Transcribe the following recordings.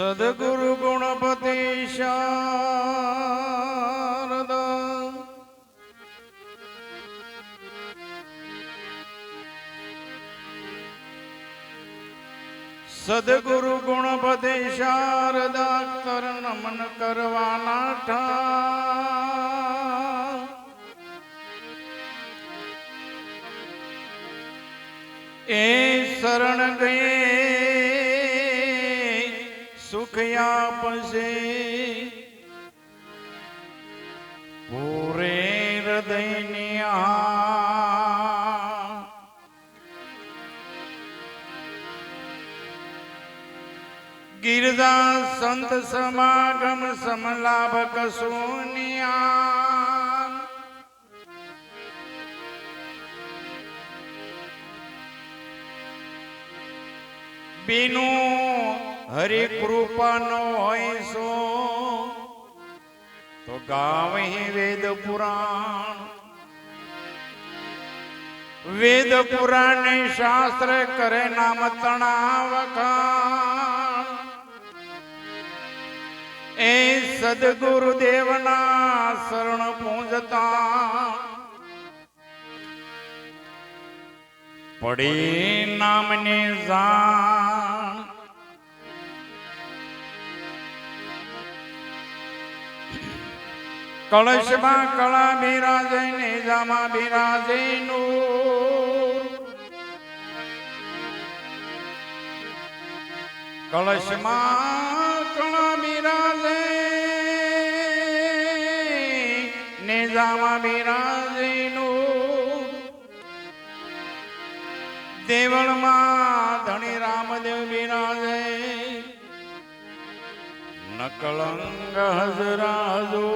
સદગુરુ ગુણપતિ શારદા. સદગુરુ ગુણપતિ શારદા કર નમન કરવાના ઠા. એ શરણ ગયે સુખ આપશે પૂરે હૃદયની આ ગિરજા સંત સમાગમ સમલાભ કસુનિયા બીનું હરિ કૃપાનો હોય સો, તો ગાવહી વેદ પુરાણ. વેદ પુરાણ ને શાસ્ત્ર કરે નામ તણાવખાણ. એ સદગુરુદેવના શરણ પૂજતા. પડી નામની જાણ કળશમાં કળા બિરાજે નેજામાં બિરાજે નૂર કળશમાં કળા બિરાજે નેજામાં બિરાજે નૂર દેવળમાં ધણી રામદેવ બિરાજે. નકલંગ હજરાજો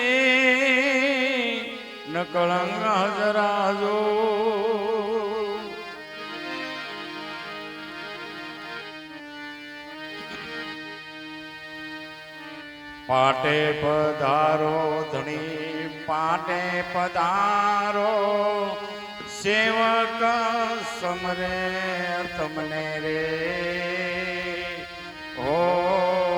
એ નકલંગ હજરાજો પાટે પધારો ધણી પાટે પધારો. સેવક સમરે તમને રે. ઓ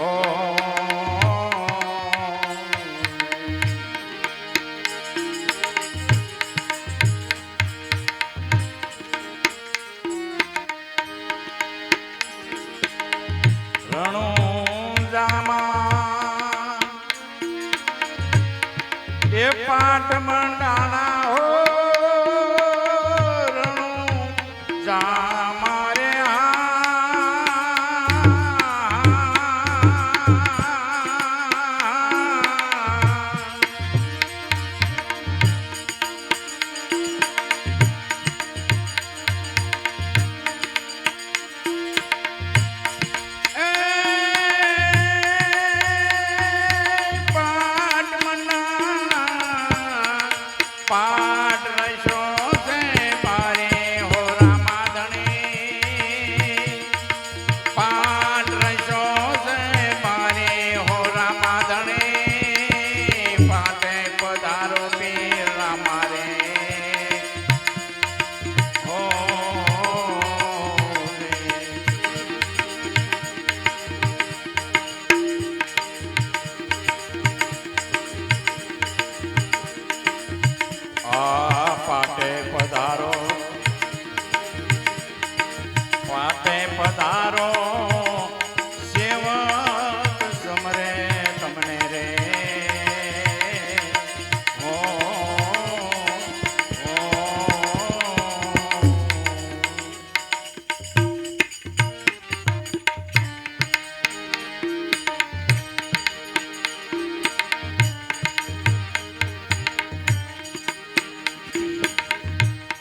ઓ આ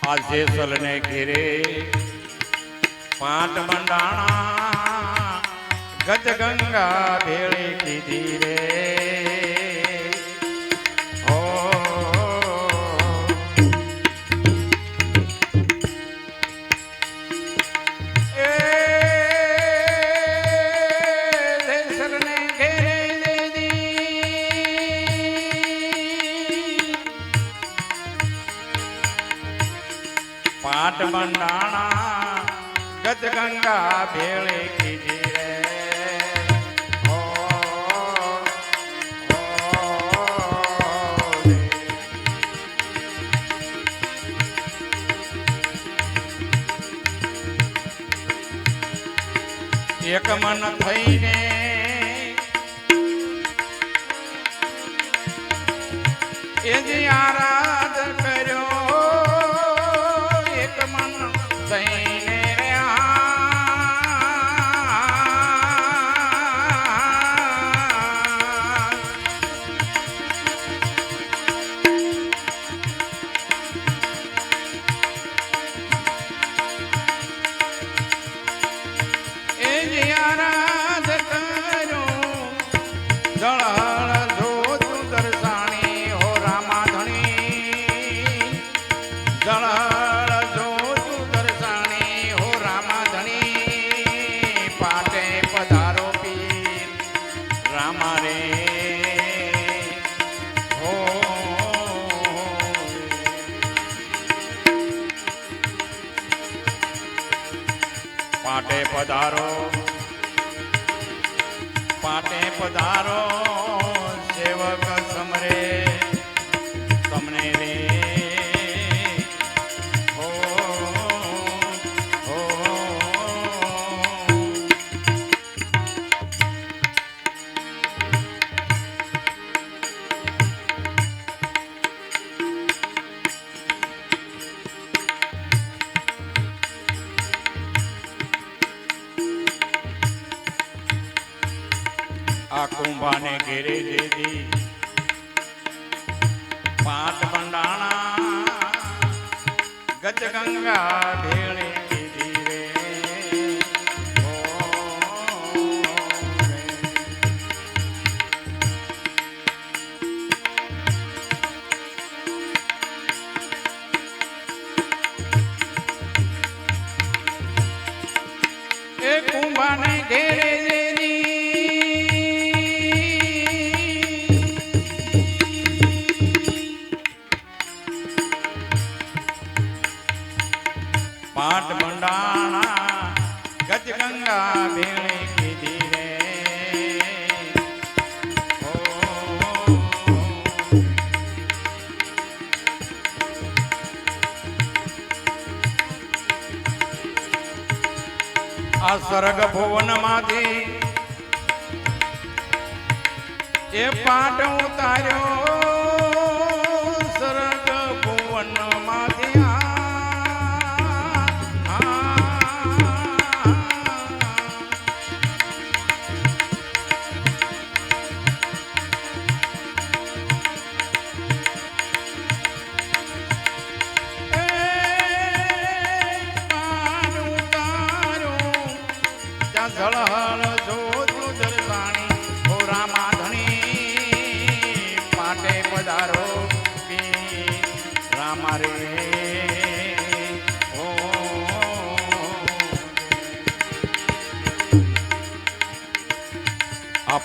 આજે સલને ઘેરે. પાંચ મંડાણા ગજ ગંગા ભેળી કીધી રે. બંડાણા ગજ ગંગા ભેળે કીધી. એક મન થઈને એ જ આરાધ પાટે પધારો. પાટે પધારો. કુંભાને ઘેરે દીધી પાંચ બંડાણા ગજ ગંગા ભેળે ગજ ગંગા કીધી રે આ સ્વર્ગ ભુવનમાંથી એ પાટ ઉતાર્યો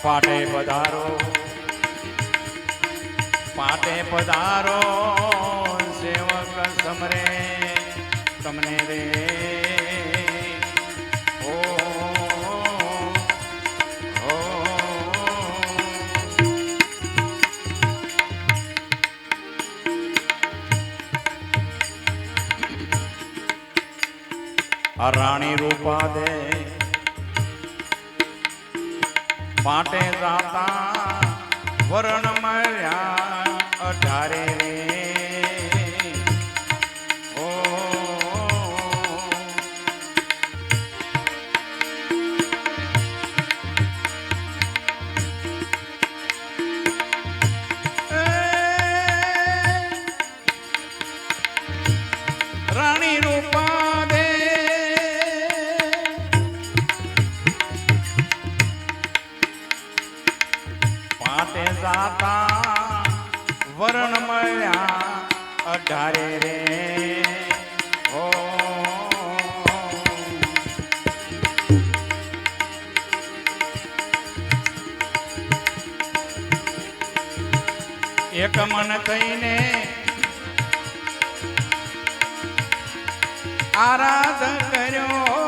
પાટે પધારો. પાટે પધારો સેવક સમરે. તમને રે. રાણી રૂપા દે. પાટે જાતા વરણ મળ્યા અઢારે રે. એક મન થઈને આરાધ કર્યો.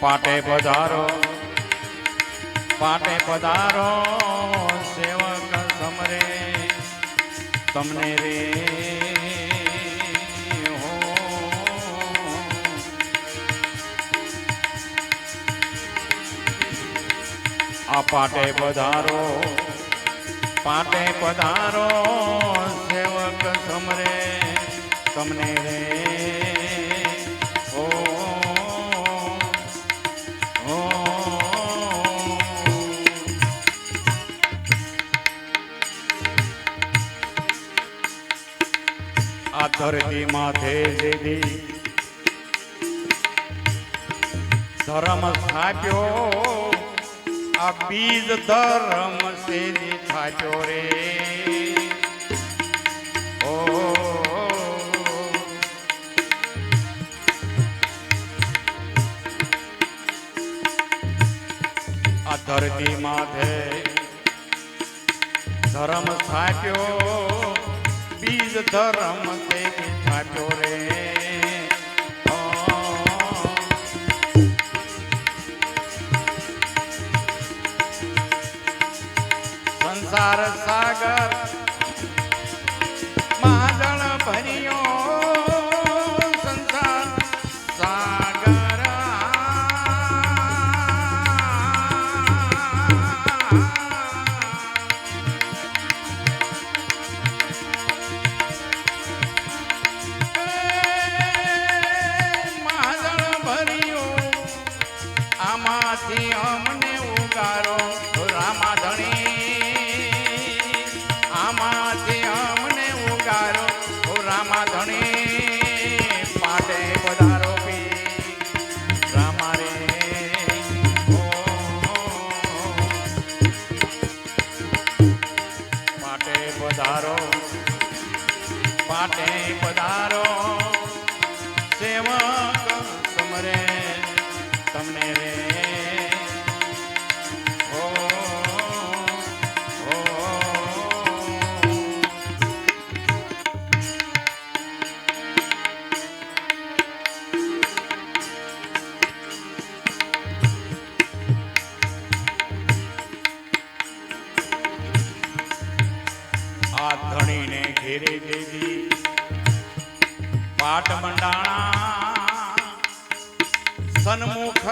પાટે પધારો. પાટે પધારો, સેવક સમરે. તમને રે આ પાટે પધારો પાટે પધારો, સેવક સમરે. તમને રે ધરતી માથે જેથી ધર્મ સ્થાપ્યો આ બીજ ધર્મ સેજી થાપ્યો રે. ઓ, આ ધરતી માથે ધર્મ સ્થાપ્યો બીજ ધર્મ તે થાપ્યો રે ઓ. સંસાર પધારો. પાટે પધારો. ઘેરે દેવી પાટ મંડાણા સન્મુખ